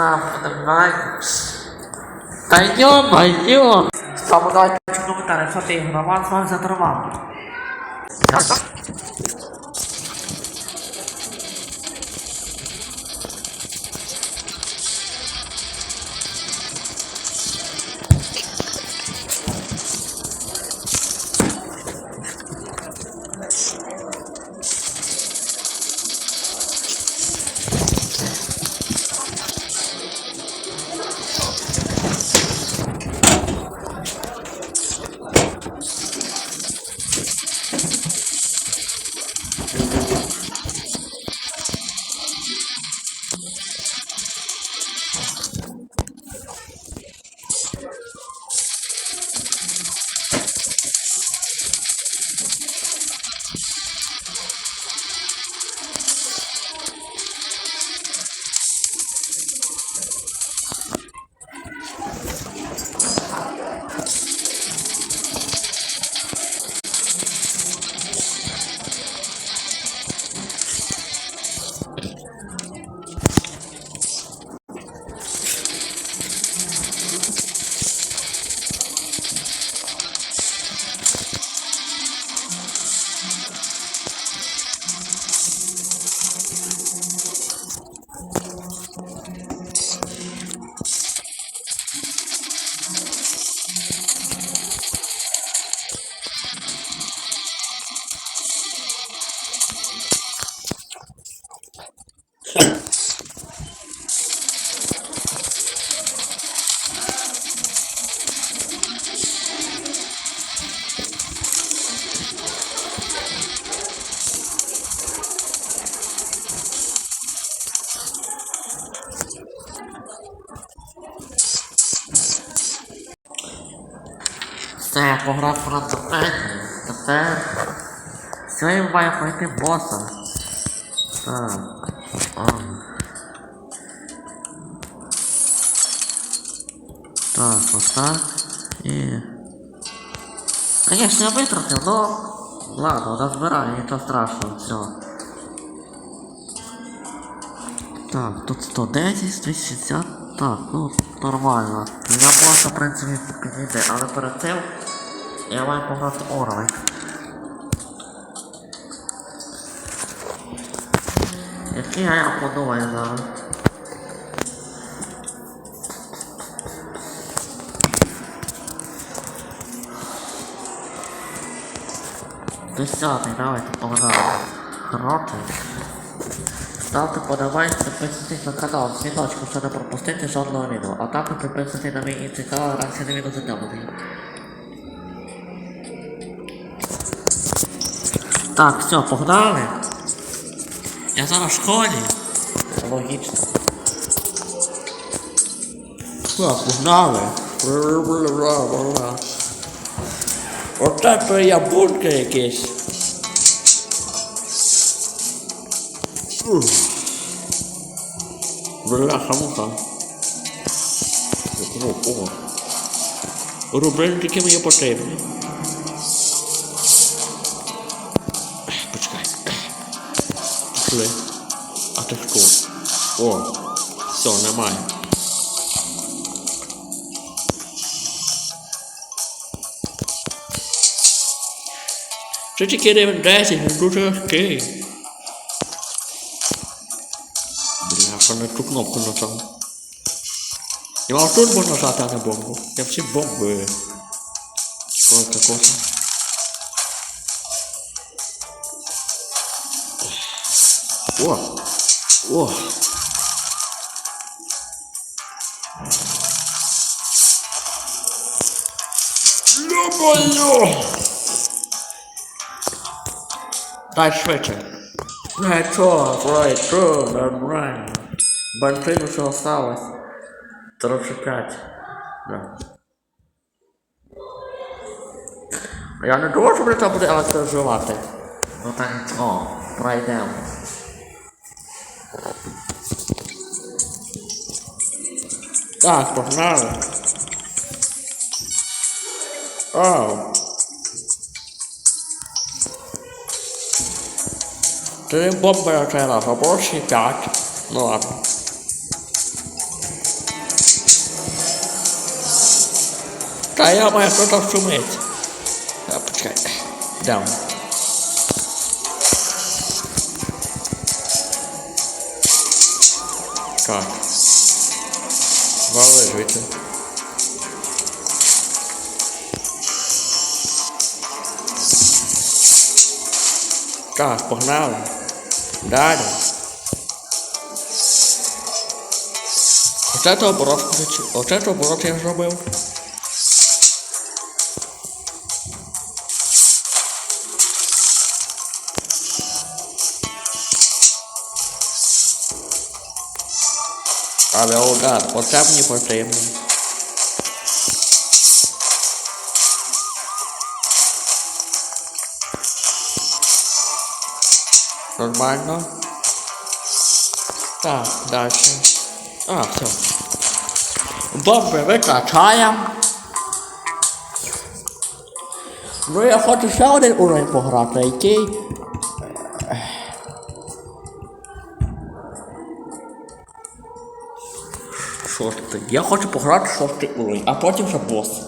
Став давай. Та йо-моє! Став давай пишу коментарі, що ти ігрова, з вами Все, пограв про антропені. Тепер... Сьогодні маю пройти боса. Так. О. Так, ось так. І... Конечно, я витратив, но... Ладно, розбираю, нічого страшного, все. Так, тут 110, 160, так, ну, нормально. Я боса, в принципі, підійде, але перед цим я маю пограти уровень. Який я подумаю зараз. Десятий, давайте погнали. Хороший. Ставте подавайте, підписуйтесь на канал, дзвіночку, щоб не пропустити жодного відео. А також підписуйтесь на мій інший канал, раніше не відео задоволені. Так, все, погнали. Я зараз в школі. Логічно. Все, погнали. Оце то я бункер якийсь. Бляха муха. Рубринки мені потрібні. Почекай. Пішли. А ти хто? О, все, немає. Це тільки рівень 10, дуже легкий. Не ту кнопку нажав. Я мав тут можна нажати, а не бомбу. Я всі бомби. Це коса? О! О! Ё-моё! Дай швидше. Не чо, right, true, нормально. Бартину що осталось. Трохи п'ять. Да. Я не думаю, що це буде електрожилати. Ну так нічого, пройдемо. Так, погнали. Оу. Три бомби на чайла, побольше п'ять. Ну ладно. Та я маю хто там шумить. А, почекай. Дам. Так. Вали звідси. Так, погнали. Далі. Оце то оборот, включи- оце то оборот я зробив. Але удар, мені потрібно. Нормально. Так, дальше. А, все. Добре, викачаємо. Ну я хочу ще один уровень пограти, який. Шостий. Я хочу пограти шостий уровень, а потім вже бос.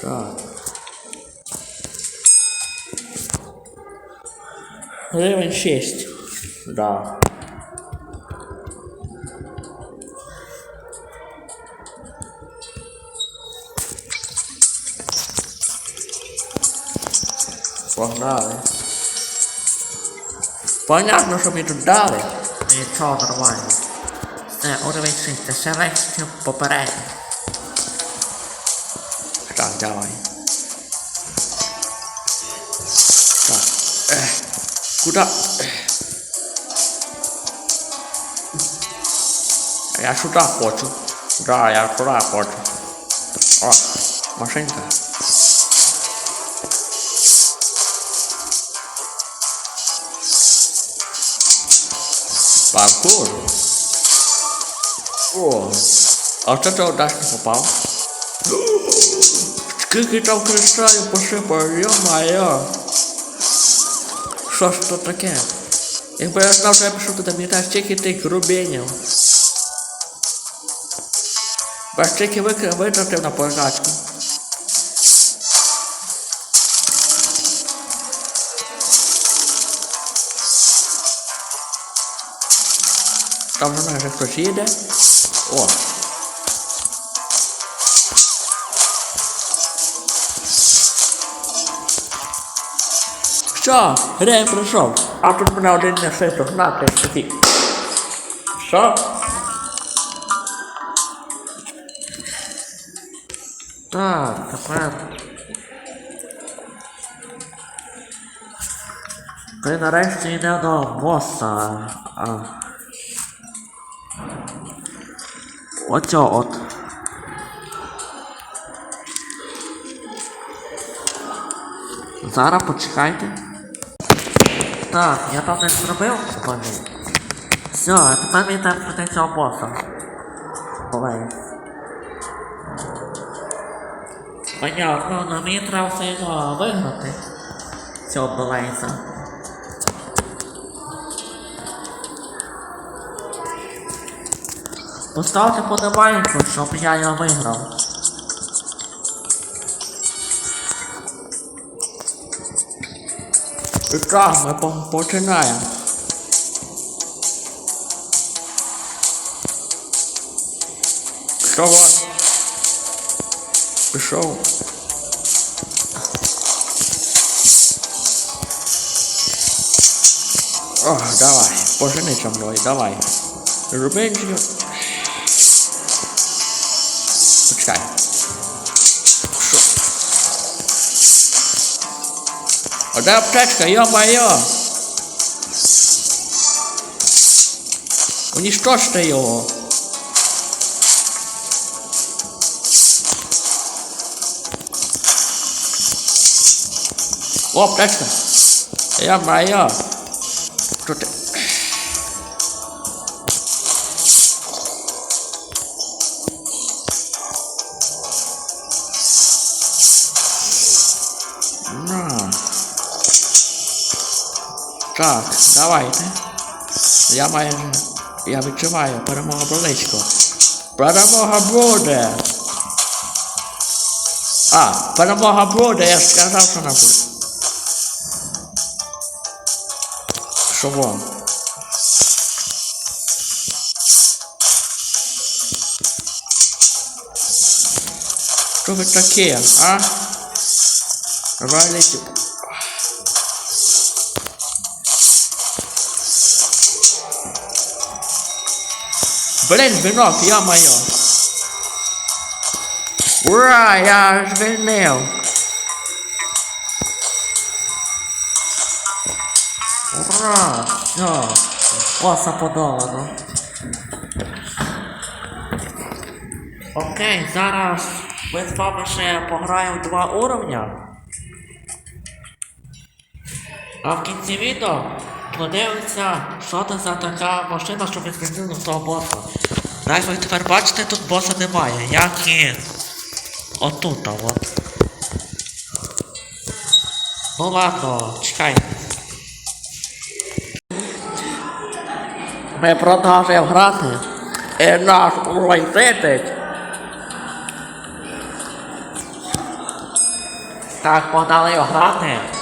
Так. Рівень 6. Да. Погнали. Понятно, що мені тут дали. Нічого нормально. Це уровень 6, це ще легше, ніж попередній. Так, давай. Так. Ех. Куда? Ех. Я сюди хочу. Да, я сюди хочу. О, машинка. Паркур. О, а що це удачно попав? Скільки там кристалів посипав, йо-моє. Що ж то таке? Якби я знав, що я пішов туди, мені так стільки тих рубінів. Бо стільки викрив витратив на прокачку. Там вже майже хтось їде. О. Що? Рейн прийшов. А тут мене один не все догнати такий. Що? Так, тепер. Ти нарешті йде до Оцього от. Зараз почекайте. Так, я там не зробив пані. Все, а тепер мені там проти цього боса. Олей. Понятно, ну мені треба все його вигнати. Цього балейса. Поставте подобайку, щоб я його виграв. І так, ми по- починаємо. Що вон? Пішов. О, давай, пожени со мною, давай. Рубенчик. А де аптечка, йо-моє! Уничтожьте його. О, аптечка. Я Так, давайте. Я майже. Я відчуваю перемога близько. Перемога буде. А, перемога буде, я сказав, що вона буде. Що вон? Що ви таке, а? Валите. Блин, вінок, я моє. Ура, я звільнив. Ура, все. Боса подолано. Окей, зараз ми з вами ще пограємо два уровня. А в кінці відео подивимося, що це за така машина, щоб відповідати того боса. Як ви тепер бачите, тут боса немає, як і отут, от. Ну ладно, чекайте. Ми продовжуємо грати. І наш уровень 30. Так, його грати.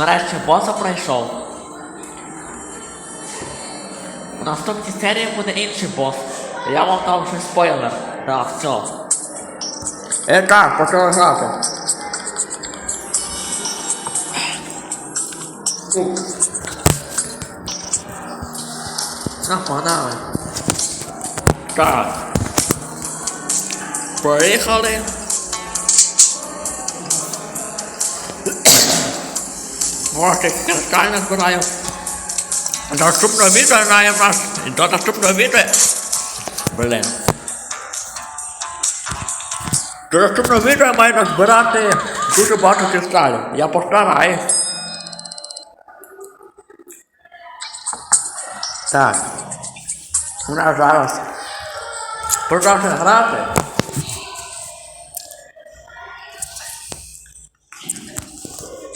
Нарешті боса пройшов. У наступній серії буде інший бос. Я вам там вже спойлер. Так, все. І так, почали грати. Все, погнали. Так. Поїхали. Може, кристально збираю. До наступного відео знаю вас. До наступного відео. Блин. До наступного відео я маю назбирати дуже багато кристалів. Я постараюсь. Так. У нас зараз продовжує грати.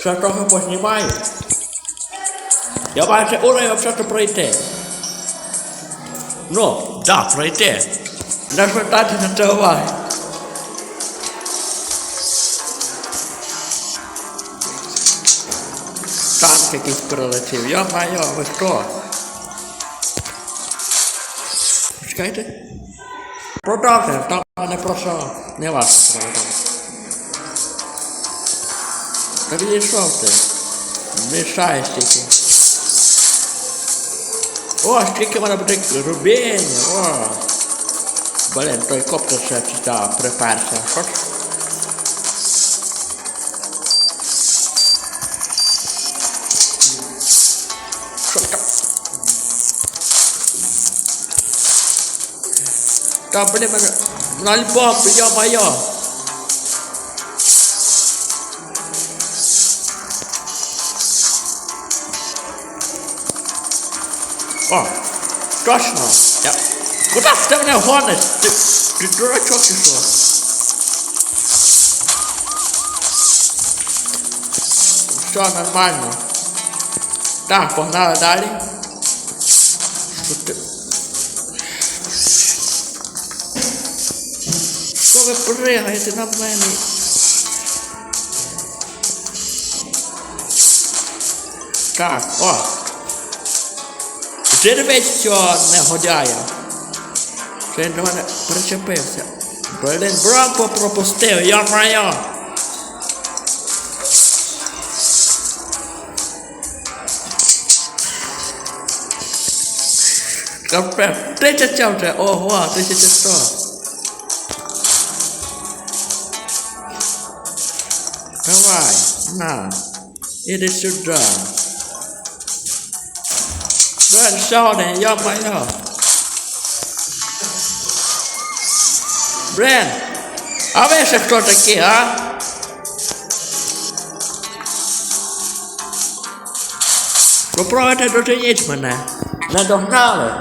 Ще трохи познімаю. Я бачу уровень взагалі пройти. Ну, да, пройти. Не звертайте на це уваги. Танк якийсь прилетів. Я маю, ви що? Чекайте. Продовжуємо, там не про що. Не ваша справа. Відійшов ти. Мішаєш тільки. О, скільки мене буде рубінь, о. Блін, той коптер ще сюди приперся. Що ж? Та, блін, мене на альбом, йо-моє. О, точно. Я... Куда ти мене гониш? Ти, ти дурачок чи що? Все нормально. Так, погнали далі. Що ти? Що ви пригаєте на мене? Так, о. Зірвись цього негодяя. Він до мене причепився. Блін, Бронко пропустив, моя. Капець, тисяча вже, ого, тисяча сто. Давай, на, іди сюди. Ben Shawn'e yapma ya. А ви ще хто такі, а? Попробуйте доцініть мене. Надогнали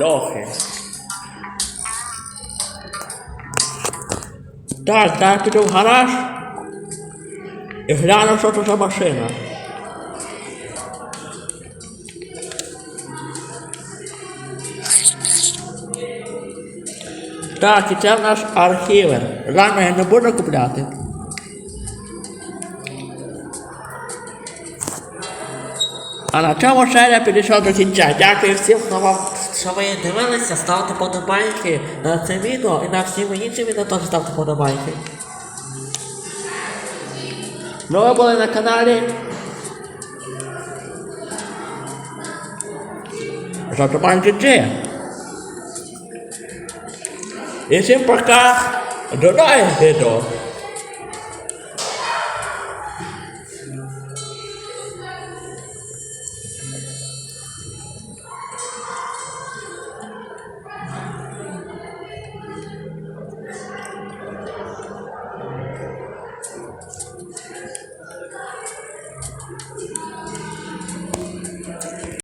лохи. Так, так, піду в гараж і гляну, що тут за машина. Так, і це в наш архівер. Рано я не буду купляти. А на цьому серія підійшов до кінця. Дякую всім, хто вам, що ви дивилися, ставте подобайки на це відео і на всі мої інші відео теж ставте подобайки. Ну ви були на каналі. Жовтоман GG. І всім пока. До нових відео.